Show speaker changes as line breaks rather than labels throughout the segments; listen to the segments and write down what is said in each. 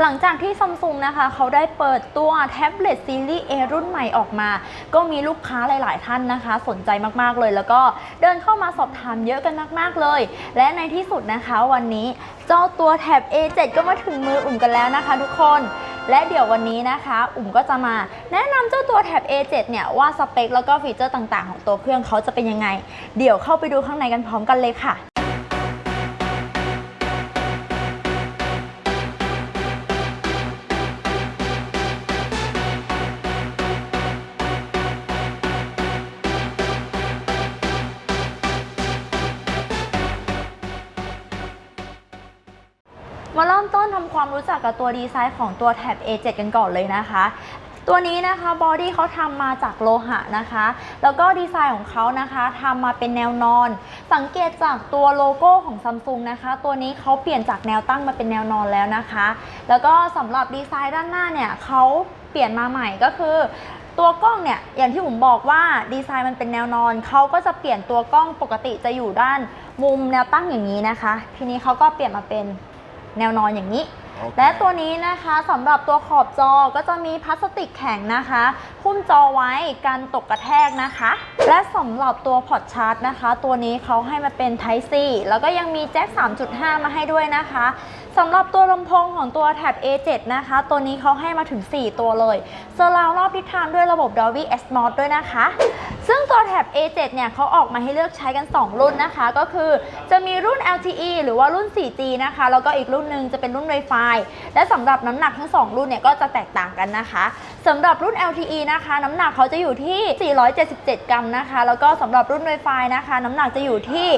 หลังจากที่ซัมซุงนะคะ เขาได้เปิดตัวแท็บเล็ตซีรีส์ A รุ่นใหม่ออกมา ก็มีลูกค้าหลาย ๆ ท่านนะคะ สนใจมาก ๆ เลย แล้วก็เดินเข้ามาสอบถามเยอะกันมาก ๆ เลย และในที่สุดนะคะวันนี้เจ้าตัวแท็บ A7 ก็มาถึงมืออุ่มกันแล้วนะคะ ทุกคนและเดี๋ยววันนี้นะคะ อุ่มก็จะมาแนะนำเจ้าตัวแท็บ A7 เนี่ยว่าสเปคแล้วก็ฟีเจอร์ต่าง ๆ ของตัวเครื่องเขาจะเป็นยังไง เดี๋ยวเข้าไปดูข้างในกันพร้อมกันเลยค่ะ มาเริ่มต้นทำความรู้จักกับตัวดีไซน์ของตัวแท็บ A7 กันก่อนเลยนะคะตัวนี้นะคะบอดี้เขาทำมาจากโลหะนะคะ แล้วก็ดีไซน์ของเขานะคะทำมาเป็นแนวนอน สังเกตจากตัวโลโก้ของซัมซุงนะคะ ตัวนี้เขาเปลี่ยนจากแนวตั้งมาเป็นแนวนอนแล้วนะคะ แล้วก็สำหรับดีไซน์ด้านหน้าเนี่ยเขาเปลี่ยนมาใหม่ก็คือ ตัวกล้องเนี่ยอย่างที่ผมบอกว่าดีไซน์มันเป็นแนวนอนเขาก็จะเปลี่ยนตัวกล้องปกติจะอยู่ด้านมุมแนวตั้งอย่างนี้นะคะ ทีนี้เขาก็เปลี่ยนมาเป็น แนวนอนอย่างนี้ และตัวนี้นะคะสำหรับตัวขอบจอก็จะมีพลาสติกแข็งนะคะหุ้มจอไว้กันตกกระแทกนะคะ และสำหรับตัวพอร์ตชาร์จนะคะ ตัวนี้เขาให้มาเป็น Type C แล้วก็ยังมีแจ็ค 3.5 มาให้ด้วยนะคะสำหรับตัวลำโพงของตัวแท็บ A7 นะคะ ตัวนี้เขาให้มาถึง 4 ตัวเลยเซอร์ราวรอบทิศทางด้วยระบบ Dolby Atmos ด้วยนะคะ ซึ่งตัวแท็บ A7 เนี่ยเขาออกมาให้เลือกใช้กัน 2 รุ่นนะคะ ก็คือจะมีรุ่น LTE หรือว่ารุ่น 4G นะคะ แล้วก็อีกรุ่นหนึ่งจะเป็นรุ่น Wi-Fi และสำหรับน้ำหนักทั้ง 2 รุ่นเนี่ยก็จะแตกต่างกันนะคะ สำหรับรุ่น LTE นะคะ น้ำหนักเขาจะอยู่ที่ 477 กรัมนะคะ แล้วก็สำหรับรุ่น Wi-Fi นะคะ น้ำหนักจะอยู่ที่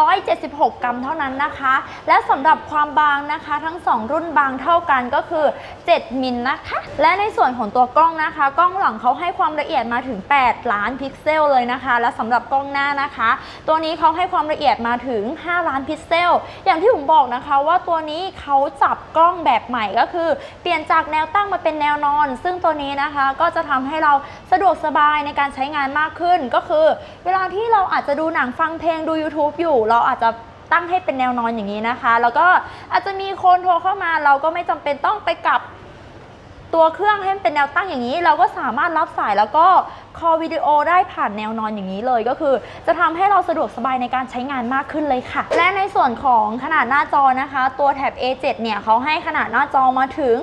476 กรัมเท่านั้นนะคะ และสำหรับความบางนะคะ ทั้ง 2 รุ่นบางเท่ากันก็คือ 7 มิลนะคะ และในส่วนของตัวกล้องนะคะ กล้องหลังเขาให้ความละเอียดมาถึง 8 ล้านพิกเซลเลยนะคะ และสำหรับกล้องหน้านะคะ ตัวนี้เขาให้ความละเอียดมาถึง 5 ล้านพิกเซล อย่างที่ผมบอกนะคะว่าตัวนี้เขาจับกล้องแบบใหม่ก็คือ เปลี่ยนจากแนวตั้งมาเป็นแนวนอน ซึ่งตัวนี้นะคะก็จะทำให้เราสะดวกสบายในการใช้งานมากขึ้น ก็คือ เวลาที่เราอาจจะดูหนังฟังเพลงดู YouTube อยู่ เราอาจจะตั้งให้เป็นแนวนอนอย่างนี้นะคะ แล้วก็อาจจะมีคนโทรเข้ามาเราก็ไม่จำเป็นต้องไปกลับ ตัวเครื่องให้มันเป็นแนวตั้งอย่างนี้ เราก็สามารถรับสายแล้วก็คอลวิดีโอได้ผ่านแนวนอนอย่างนี้เลยก็คือ จะทำให้เราสะดวกสบายในการใช้งานมากขึ้นเลยค่ะ และในส่วนของขนาดหน้าจอนะคะ ตัวแท็บ A7 เนี่ยเขาให้ขนาดหน้าจอมาถึง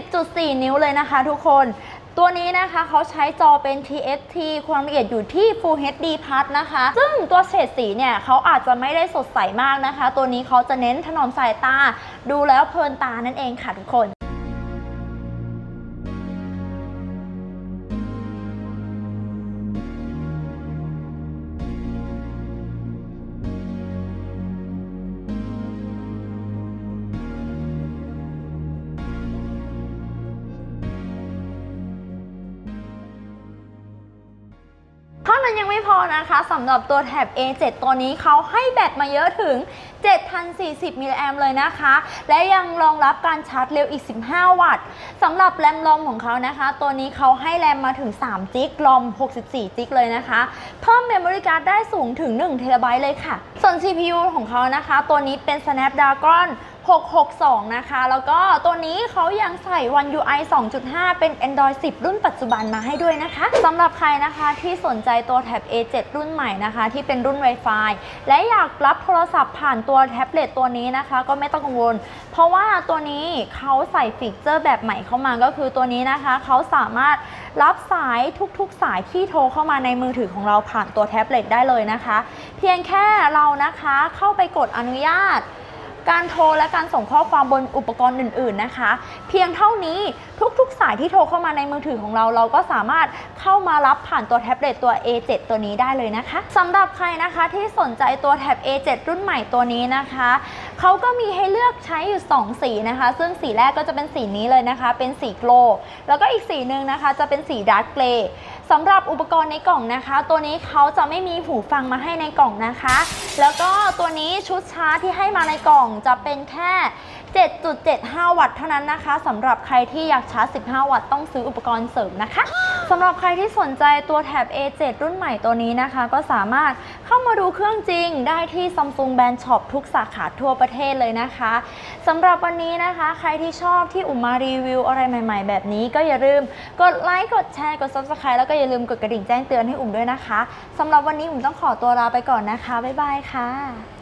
10.4 นิ้วเลยนะคะ ทุกคนตัวนี้นะคะเขาใช้จอเป็น TFT ความละเอียดอยู่ที่ Full HD Plus นะคะ ซึ่งตัวเฉดสีเนี่ยเขาอาจจะไม่ได้สดใสมากนะคะ ตัวนี้เขาจะเน้นถนอมสายตา ดูแล้วเพลินตานั่นเองค่ะทุกคน นั้นยังไม่พอนะคะสำหรับตัวแท็บ A7 ตัวนี้เขาให้แบตมาเยอะถึง 7,040มิลลิแอมเลยนะคะ และยังรองรับการชาร์จเร็วอีก 15 วัตต์สำหรับแรมรอมของเขานะคะ ตัวนี้เขาให้แรมมาถึง3จิกรอม 64จิกเลยนะคะ เพิ่มเมมโมรี่การ์ดได้สูงถึง1เทราไบต์เลยค่ะ ส่วน CPU ของเขานะคะ ตัวนี้เป็น Snapdragon 662 นะคะ แล้วก็ตัวนี้เขายังใส่ One UI 2.5 เป็น Android 10 รุ่นปัจจุบันมาให้ด้วยนะคะสำหรับใครนะคะที่สนใจตัวแท็บ A7 รุ่นใหม่นะคะ ที่เป็นรุ่น Wi-Fi และอยากรับโทรศัพท์ผ่านตัวแท็บเล็ตตัวนี้นะคะ ก็ไม่ต้องกังวล เพราะว่าตัวนี้เขาใส่ฟีเจอร์แบบใหม่เข้ามาก็คือตัวนี้นะคะเขาสามารถรับสายทุกๆ สายที่โทรเข้ามาในมือถือของเราผ่านตัวแท็บเล็ตได้เลยนะคะ เพียงแค่เรานะคะเข้าไปกดอนุญาต การโทรและการส่งข้อความบนอุปกรณ์อื่น ๆนะคะ เพียงเท่านี้ทุกๆ สายที่โทรเข้ามาในมือถือของเรา เราก็สามารถเข้ามารับผ่านตัวแท็บเล็ตตัว A7 ตัวนี้ได้เลยนะคะสำหรับใครนะคะที่สนใจตัวแท็บ A7 รุ่นใหม่ตัวนี้นะคะเขาก็มีให้เลือกใช้อยู่ 2 สีนะคะ ซึ่งสีแรกก็จะเป็นสีนี้เลยนะคะ เป็นสีโกลด์แล้วก็อีกสีหนึ่งนะคะจะเป็นสีดาร์กเกรย์ สำหรับอุปกรณ์ในกล่องนะคะ ตัวนี้เขาจะไม่มีหูฟังมาให้ในกล่องนะคะ แล้วก็ตัวนี้ชุดชาร์จที่ให้มาในกล่องจะเป็นแค่ 7.75 วัตต์เท่านั้นนะคะสำหรับใครที่อยากชาร์จ 15 วัตต์ต้องซื้ออุปกรณ์เสริมนะคะสำหรับใครที่สนใจตัวแท็บ A7 รุ่นใหม่ตัวนี้นะคะ ก็สามารถ เข้ามาดูเครื่องจริงได้ที่ Samsung Band Shop ทุกสาขาทั่วประเทศเลยนะคะสำหรับวันนี้นะคะ ใครที่ชอบที่อุ่มมารีวิวอะไรใหม่ ๆ แบบนี้ก็อย่าลืมกดไลค์กดแชร์กด Subscribe แล้วก็อย่าลืมกดกระดิ่งแจ้งเตือนให้อุ่มด้วยนะคะสำหรับวันนี้อุ่มต้องขอตัวลาไปก่อนนะคะ บ๊ายบายค่ะ